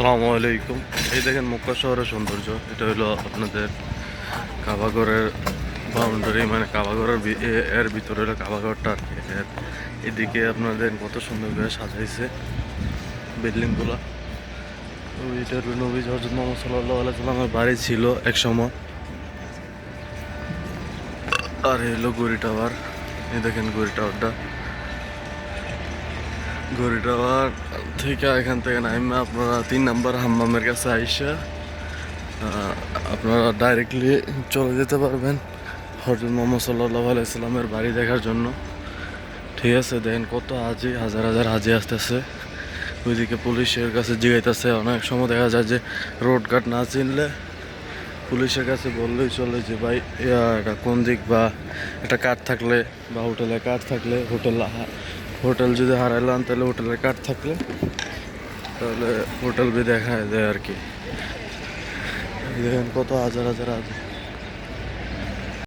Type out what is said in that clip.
আসসালামু আলাইকুম। এই দেখেন মক্কা শহরের সৌন্দর্য। এটা হলো আপনাদের কাবাগরের বাউন্ডারি মানে কাবাগরের এর ভিতরে হলো কাবাগরটা এর এদিকে আপনাদের কত সুন্দর করে সাজাইছে বিল্ডিংগুলো। এটা হলো নবী হজরত মোহাম্মদ সাল্লাহ বাড়ি ছিল এক সময়। আর এই হলো গড়ি টাওয়ার এই দেখেন গড়ি টাওয়ারটা গড়ি টাওয়ার থেকে এখান থেকে নাইমা আপনারা তিন নাম্বার হাম্মামের কাছে আইসা আপনারা ডাইরেক্টলি চলে যেতে পারবেন হজরত মোহাম্মদ সাল্লাহ আলাইসাল্লামের বাড়ি দেখার জন্য। ঠিক আছে, দেখেন কত হাজি, হাজার হাজার হাজি আসতেছে। ওইদিকে পুলিশের কাছে জিগাইতেছে, অনেক সময় দেখা যায় যে রোড কাট না চিনলে পুলিশের কাছে বললেই চলে যে, ভাই কোন দিক বা একটা কার্ড থাকলে বা হোটেলে কার্ড থাকলে হোটেল হোটেল যদি হারাইলাম, তাহলে হোটেলের কার্ড থাকলে তাহলে হোটেল বি দেখা দেয় আর কি। দেখেন কত হাজার হাজার হাজার।